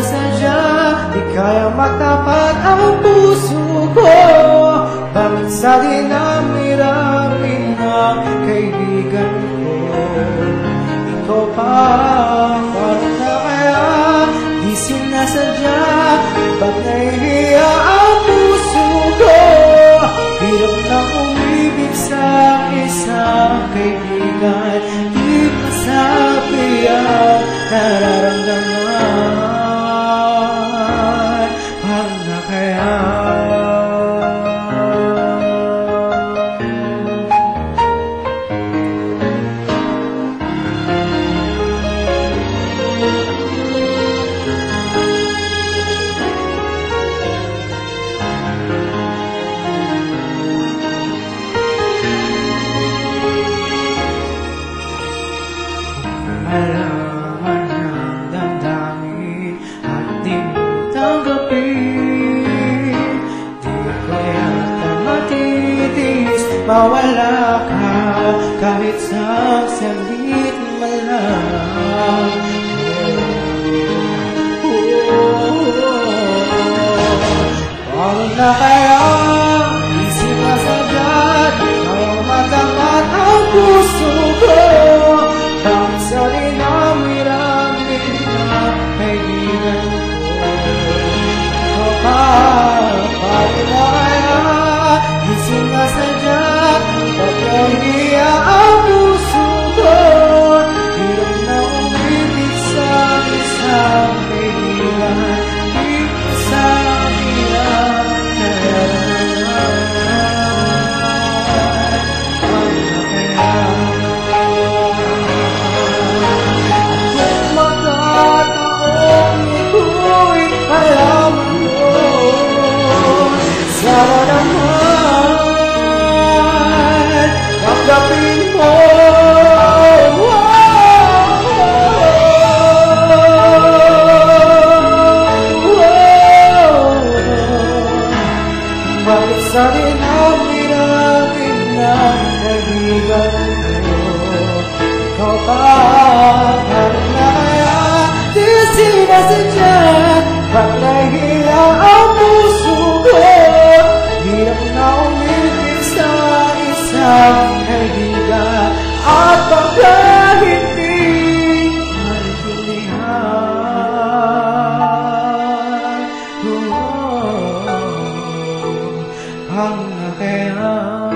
sinasadya Di kaya matapat ang puso ko. Bakit sa dinami-rami na kaibigan ko. Ikaw pa, parang na kaya Di sinasadya, ba't nahihiya ang puso ko? Hirap na umibig sa isang kaibigan. Malaman ng damdamin at di mo tanggapin Di ko yata matitiis mawala ka kahit sa saglit man lang Paano na kaya saja bepergian Sabi-habi namin na kaibigan ko hăng khe